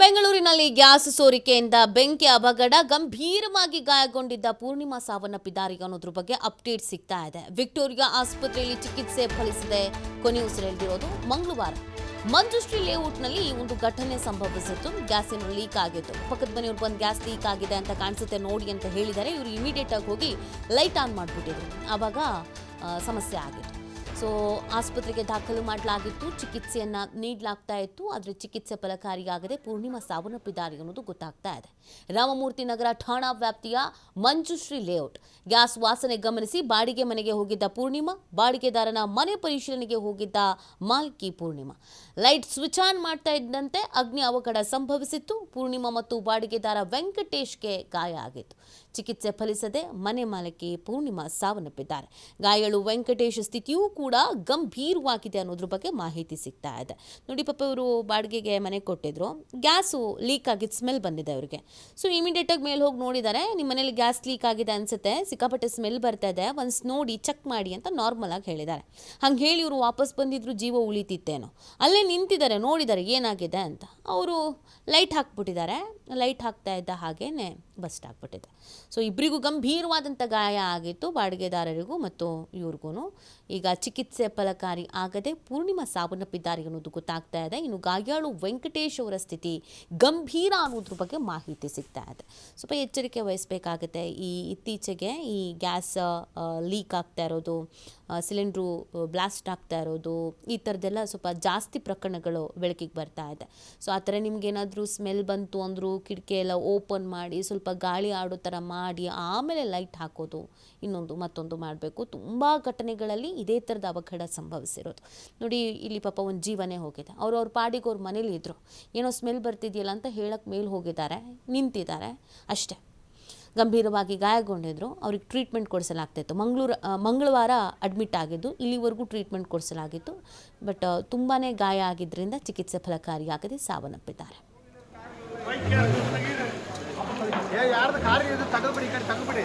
ಬೆಂಗಳೂರಿನಲ್ಲಿ ಗ್ಯಾಸ್ ಸೋರಿಕೆಯಿಂದ ಬೆಂಕಿ ಅವಘಡ, ಗಂಭೀರವಾಗಿ ಗಾಯಗೊಂಡಿದ್ದ ಪೂರ್ಣಿಮಾ ಸಾವನ್ನಪ್ಪಿದ್ದಾರೆ ಅನ್ನೋದ್ರ ಬಗ್ಗೆ ಅಪ್ಡೇಟ್ ಸಿಗ್ತಾ ಇದೆ. ವಿಕ್ಟೋರಿಯಾ ಆಸ್ಪತ್ರೆಯಲ್ಲಿ ಚಿಕಿತ್ಸೆ ಫಲಿಸದೆ ಕೊನೆ ಉಸಿರೆಳೆದಿರೋದು ಮಂಗಳವಾರ. ಮಂಜುಶ್ರೀ ಲೇಔಟ್ನಲ್ಲಿ ಈ ಒಂದು ಘಟನೆ ಸಂಭವಿಸಿತ್ತು. ಗ್ಯಾಸಿನ ಲೀಕ್ ಆಗಿತ್ತು. ಪಕ್ಕದ ಮನೆಯವ್ರು ಬಂದು ಗ್ಯಾಸ್ ಲೀಕ್ ಆಗಿದೆ ಅಂತ ಕಾಣಿಸುತ್ತೆ ನೋಡಿ ಅಂತ ಹೇಳಿದರೆ ಇವರು ಇಮಿಡಿಯೇಟ್ ಆಗಿ ಹೋಗಿ ಲೈಟ್ ಆನ್ ಮಾಡಿಬಿಟ್ಟಿದ್ರು. ಆವಾಗ ಸಮಸ್ಯೆ ಆಗಿತ್ತು. ಸೊ ಆಸ್ಪತ್ರೆಗೆ ದಾಖಲು ಮಾಡಲಾಗಿತ್ತು, ಚಿಕಿತ್ಸೆಯನ್ನು ನೀಡಲಾಗ್ತಾ ಇತ್ತು, ಆದರೆ ಚಿಕಿತ್ಸೆ ಫಲಕಾರಿಯಾಗದೆ ಪೂರ್ಣಿಮಾ ಸಾವನ್ನಪ್ಪಿದ್ದಾರೆ ಅನ್ನೋದು ಗೊತ್ತಾಗ್ತಾ ಇದೆ. ರಾಮಮೂರ್ತಿ ನಗರ ಠಾಣಾ ವ್ಯಾಪ್ತಿಯ ಮಂಜುಶ್ರೀ ಲೇಔಟ್. ಗ್ಯಾಸ್ ವಾಸನೆ ಗಮನಿಸಿ, ಬಾಡಿಗೆ ಮನೆಗೆ ಹೋಗಿದ್ದ ಪೂರ್ಣಿಮಾ, ಬಾಡಿಗೆದಾರನ ಮನೆ ಪರಿಶೀಲನೆಗೆ ಹೋಗಿದ್ದ ಮಾಲ್ಕಿ ಪೂರ್ಣಿಮಾ. ಲೈಟ್ ಸ್ವಿಚ್ ಆನ್ ಮಾಡ್ತಾ ಇದ್ದಂತೆ ಅಗ್ನಿ ಅವಘಡ ಸಂಭವಿಸಿತ್ತು. ಪೂರ್ಣಿಮಾ ಮತ್ತು ಬಾಡಿಗೆದಾರ ವೆಂಕಟೇಶ್ಗೆ ಗಾಯ ಆಗಿತ್ತು. ಚಿಕಿತ್ಸೆ ಫಲಿಸದೆ ಮನೆ ಮಾಲಕಿ ಪೂರ್ಣಿಮಾ ಸಾವನ್ನಪ್ಪಿದ್ದಾರೆ. ಗಾಯಾಳು ವೆಂಕಟೇಶ್ ಸ್ಥಿತಿಯೂ ಕೂಡ ಗಂಭೀರವಾಗಿದೆ ಅನ್ನೋದ್ರ ಬಗ್ಗೆ ಮಾಹಿತಿ ಸಿಗ್ತಾ ಇದೆ. ನೋಡಿ, ಪಾಪ ಇವರು ಬಾಡಿಗೆಗೆ ಮನೆ ಕೊಟ್ಟಿದ್ರು. ಗ್ಯಾಸು ಲೀಕ್ ಆಗಿದ್ದು ಸ್ಮೆಲ್ ಬಂದಿದೆ ಅವರಿಗೆ ಸೊ ಇಮಿಡಿಯೇಟಾಗಿ ಮೇಲೆ ಹೋಗಿ ನೋಡಿದ್ದಾರೆ ನಿಮ್ಮ ಮನೇಲಿ ಗ್ಯಾಸ್ ಲೀಕ್ ಆಗಿದೆ ಅನ್ಸುತ್ತೆ, ಸಿಕ್ಕಾಪಟ್ಟೆ ಸ್ಮೆಲ್ ಬರ್ತಾ ಇದೆ ಒನ್ಸ್ ನೋಡಿ ಚೆಕ್ ಮಾಡಿ ಅಂತ ನಾರ್ಮಲ್ ಆಗಿ ಹೇಳಿದ್ದಾರೆ ಹಂಗೆ ಹೇಳಿ ಇವರು ವಾಪಸ್ ಬಂದಿದ್ರು, ಜೀವ ಉಳಿತಿತ್ತೇನೋ. ಅಲ್ಲೇ ನಿಂತಿದ್ದಾರೆ ನೋಡಿದ್ದಾರೆ ಏನಾಗಿದೆ ಅಂತ. ಅವರು ಲೈಟ್ ಹಾಕ್ಬಿಟ್ಟಿದ್ದಾರೆ. ಲೈಟ್ ಹಾಕ್ತಾ ಇದ್ದ ಹಾಗೇನೆ ಬಸ್ಟ್ ಆಗ್ಬಿಟ್ಟಿದೆ. ಸೊ ಇಬ್ಬರಿಗೂ ಗಂಭೀರವಾದಂಥ ಗಾಯ ಆಗಿತ್ತು. ಬಾಡಿಗೆದಾರರಿಗೂ ಮತ್ತು ಇವ್ರಿಗೂ ಈಗ ಚಿಕಿತ್ಸೆ ಫಲಕಾರಿ ಆಗದೆ ಪೂರ್ಣಿಮಾ ಸಾವನ್ನಪ್ಪಿದ್ದಾರೆ ಅನ್ನೋದು ಗೊತ್ತಾಗ್ತಾ ಇದೆ. ಇನ್ನು ಗಾಯಾಳು ವೆಂಕಟೇಶ್ ಅವರ ಸ್ಥಿತಿ ಗಂಭೀರ ಅನ್ನೋದ್ರ ಬಗ್ಗೆ ಮಾಹಿತಿ ಸಿಗ್ತಾ ಇದೆ. ಸ್ವಲ್ಪ ಎಚ್ಚರಿಕೆ ವಹಿಸಬೇಕಾಗುತ್ತೆ. ಈ ಇತ್ತೀಚೆಗೆ ಈ ಗ್ಯಾಸ್ ಲೀಕ್ ಆಗ್ತಾ ಇರೋದು ಸಿಲಿಂಡ್ರು ಬ್ಲಾಸ್ಟ್ ಆಗ್ತಾ ಇರೋದು, ಈ ಥರದ್ದೆಲ್ಲ ಸ್ವಲ್ಪ ಜಾಸ್ತಿ ಪ್ರಕರಣಗಳು ಬೆಳಕಿಗೆ ಬರ್ತಾ ಇದೆ. ಸೊ ಆ ಥರ ನಿಮಗೇನಾದರೂ ಸ್ಮೆಲ್ ಬಂತು ಅಂದರೂ ಕಿಟಕಿ ಎಲ್ಲ ಓಪನ್ ಮಾಡಿ, ಸ್ವಲ್ಪ ಗಾಳಿ ಆಡೋ ಥರ ಮಾಡಿ, ಆಮೇಲೆ ಲೈಟ್ ಹಾಕೋದು, ಇನ್ನೊಂದು ಮತ್ತೊಂದು ಮಾಡಬೇಕು. ತುಂಬ ಘಟನೆಗಳಲ್ಲಿ ಇದೇ ಥರದ ಅವಘಡ ಸಂಭವಿಸಿರೋದು. ನೋಡಿ, ಇಲ್ಲಿ ಪಾಪ ಒಂದು ಜೀವನೇ ಹೋಗಿದೆ. ಅವರು ಅವ್ರ ಪಾಡಿಗೆ ಅವ್ರ ಮನೇಲಿ ಇದ್ದರು ಏನೋ ಸ್ಮೆಲ್ ಬರ್ತಿದೆಯಲ್ಲ ಅಂತ ಹೇಳಕ್ಕೆ ಮೇಲೆ ಹೋಗಿದ್ದಾರೆ, ನಿಂತಿದ್ದಾರೆ. ಅಷ್ಟೇ. ಗಂಭೀರವಾಗಿ ಗಾಯಗೊಂಡಿದ್ರು. ಅವ್ರಿಗೆ ಟ್ರೀಟ್ಮೆಂಟ್ ಕೊಡಿಸಲಾಗ್ತಿತ್ತು. ಮಂಗಳೂರು ಮಂಗಳವಾರ ಅಡ್ಮಿಟ್ ಆಗಿದ್ದು, ಇಲ್ಲಿವರೆಗೂ ಟ್ರೀಟ್ಮೆಂಟ್ ಕೊಡಿಸಲಾಗಿತ್ತು. ಬಟ್ ತುಂಬಾ ಗಾಯ ಆಗಿದ್ದರಿಂದ ಚಿಕಿತ್ಸೆ ಫಲಕಾರಿಯಾಗದೆ ಸಾವನ್ನಪ್ಪಿದ್ದಾರೆ. ಯಾರ್ದು ಕಾರ್ ಇದು ತಗೊಬಿಡಿ ಈ ಕಡೆ ತಗೊಬಿಡಿ